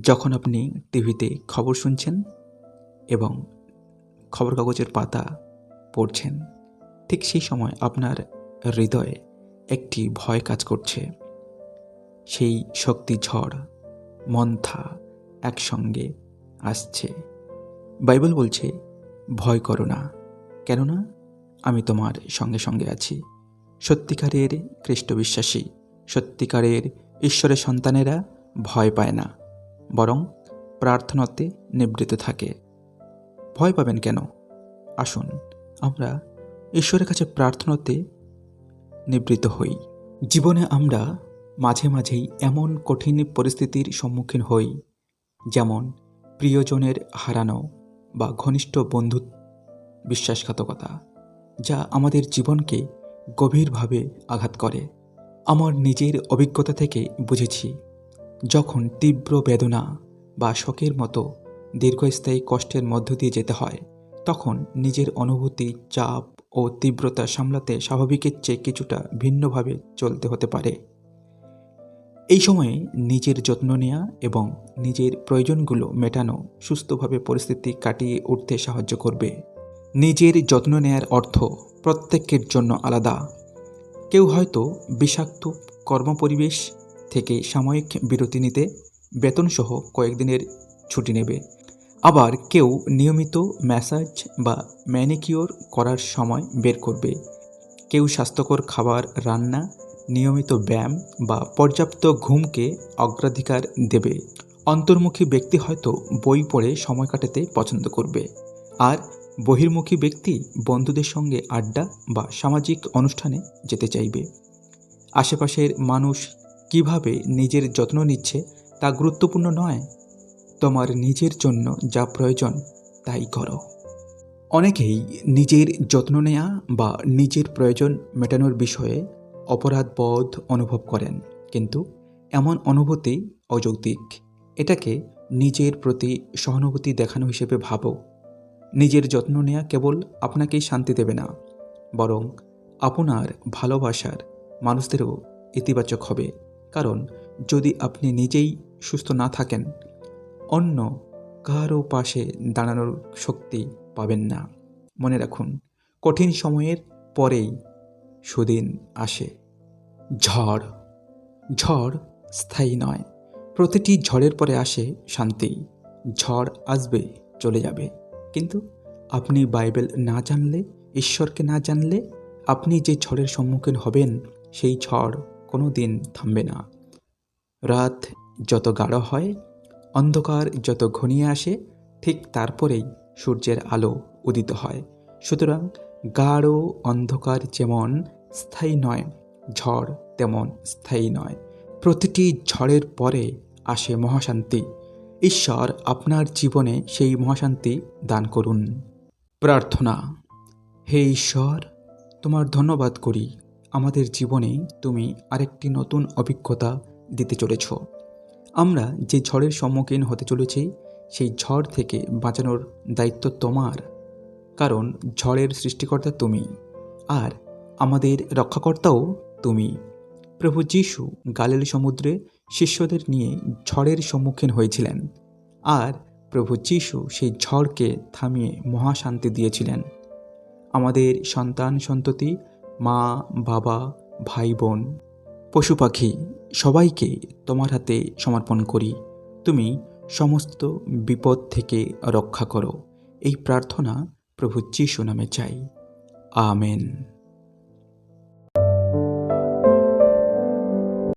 যখন আপনি টিভিতে খবর শুনছেন এবং খবর কাগজের পাতা পড়ছেন, ঠিক সেই সময় আপনার হৃদয়ে একটি ভয় কাজ করছে। সেই শক্তি ঝড়, মন্থা একসঙ্গে আসছে। বাইবেল বলছে, ভয় করো না, কেননা আমি তোমার সঙ্গে সঙ্গে আছি। সত্যিকারের খ্রিস্ট বিশ্বাসী সত্যিকারের ঈশ্বরের সন্তানেরা ভয় পায় না। বরং প্রার্থনাতে নিবৃত থাকে। ভয় পাবেন কেন? আসুন, আমরা ঈশ্বরের কাছে প্রার্থনাতে নিবৃত হই। জীবনে আমরা মাঝে মাঝেই এমন কঠিন পরিস্থিতির সম্মুখীন হই, যেমন প্রিয়জনের হারানো বা ঘনিষ্ঠ বন্ধু বিশ্বাসঘাতকতা, যা আমাদের জীবনকে গভীরভাবে আঘাত করে। আমার নিজের অভিজ্ঞতা থেকে বুঝেছি। যখন তীব্র বেদনা বা শোকের মতো দীর্ঘস্থায়ী কষ্টের মধ্য দিয়ে যেতে হয়, তখন নিজের অনুভূতি, চাপ ও তীব্রতা সামলাতে স্বাভাবিকের চেয়ে কিছুটা ভিন্নভাবে চলতে হতে পারে। এই সময়ে নিজের যত্ন নেওয়া এবং নিজের প্রয়োজনগুলো মেটানো সুস্থভাবে পরিস্থিতি কাটিয়ে উঠতে সাহায্য করবে। নিজের যত্ন নেয়ার অর্থ প্রত্যেকের জন্য আলাদা। কেউ হয়তো বিষাক্ত কর্মপরিবেশ থেকে সাময়িক বিরতি নিতে বেতনসহ কয়েকদিনের ছুটি নেবে। আবার কেউ নিয়মিত ম্যাসাজ বা ম্যানিকিওর করার সময় বের করবে। কেউ স্বাস্থ্যকর খাবার, রান্না, নিয়মিত ব্যায়াম বা পর্যাপ্ত ঘুমকে অগ্রাধিকার দেবে। অন্তর্মুখী ব্যক্তি হয়তো বই পড়ে সময় কাটাতে পছন্দ করবে। আর বহির্মুখী ব্যক্তি বন্ধুদের সঙ্গে আড্ডা বা সামাজিক অনুষ্ঠানে যেতে চাইবে। আশেপাশের মানুষ কীভাবে নিজের যত্ন নিচ্ছে তা গুরুত্বপূর্ণ নয়। তোমার নিজের জন্য যা প্রয়োজন, তাই করো। অনেকেই নিজের যত্ন নেওয়া বা নিজের প্রয়োজন মেটানোর বিষয়ে অপরাধবোধ অনুভব করেন, কিন্তু এমন অনুভূতি অযৌক্তিক। এটাকে নিজের প্রতি সহানুভূতি দেখানো হিসেবে ভাবো। নিজের যত্ন নেওয়া কেবল আপনাকেই শান্তি দেবে না, বরং আপনার ভালোবাসার মানুষদেরও ইতিবাচক হবে। কারণ যদি আপনি নিজেই সুস্থ না থাকেন, অন্য কারও পাশে দাঁড়ানোর শক্তি পাবেন না। মনে রাখুন, কঠিন সময়ের পরেই সুদিন আসে। ঝড় ঝড় স্থায়ী নয়, প্রতিটি ঝড়ের পরে আসে শান্তি। ঝড় আসবে, চলে যাবে। কিন্তু আপনি বাইবেল না জানলে, ঈশ্বরকে না জানলে আপনি যে ঝড়ের সম্মুখীন হবেন, সেই ঝড় কোনো দিন থামবে না। রাত যত গাঢ় হয়, অন্ধকার যত ঘনিয়ে আসে, ঠিক তারপরেই সূর্যের আলো উদিত হয়। সুতরাং গাঢ় অন্ধকার যেমন স্থায়ী নয়, ঝড় তেমন স্থায়ী নয়। প্রতিটি ঝড়ের পরে আসে মহাশান্তি। ঈশ্বর আপনার জীবনে সেই মহাশান্তি দান করুন। প্রার্থনা, হে ঈশ্বর, তোমার ধন্যবাদ করি। আমাদের জীবনে তুমি আরেকটি নতুন অভিজ্ঞতা দিতে চলেছ। আমরা যে ঝড়ের সম্মুখীন হতে চলেছি, সেই ঝড় থেকে বাঁচানোর দায়িত্ব তোমার। কারণ ঝড়ের সৃষ্টিকর্তা তুমি, আর আমাদের রক্ষাকর্তাও তুমি। প্রভু যিশু গালিল সমুদ্রে শিষ্যদের নিয়ে ঝড়ের সম্মুখীন হয়েছিলেন, আর প্রভু যিশু সেই ঝড়কে থামিয়ে মহাশান্তি দিয়েছিলেন। আমাদের সন্তান সন্ততি মা, বাবা ভাই বোন পশু পাখি সবাইকে তোমার হাতে সমর্পণ করি। তুমি সমস্ত বিপদ থেকে রক্ষা করো। এই প্রার্থনা প্রভু যিশু নামে চাই। আমেন।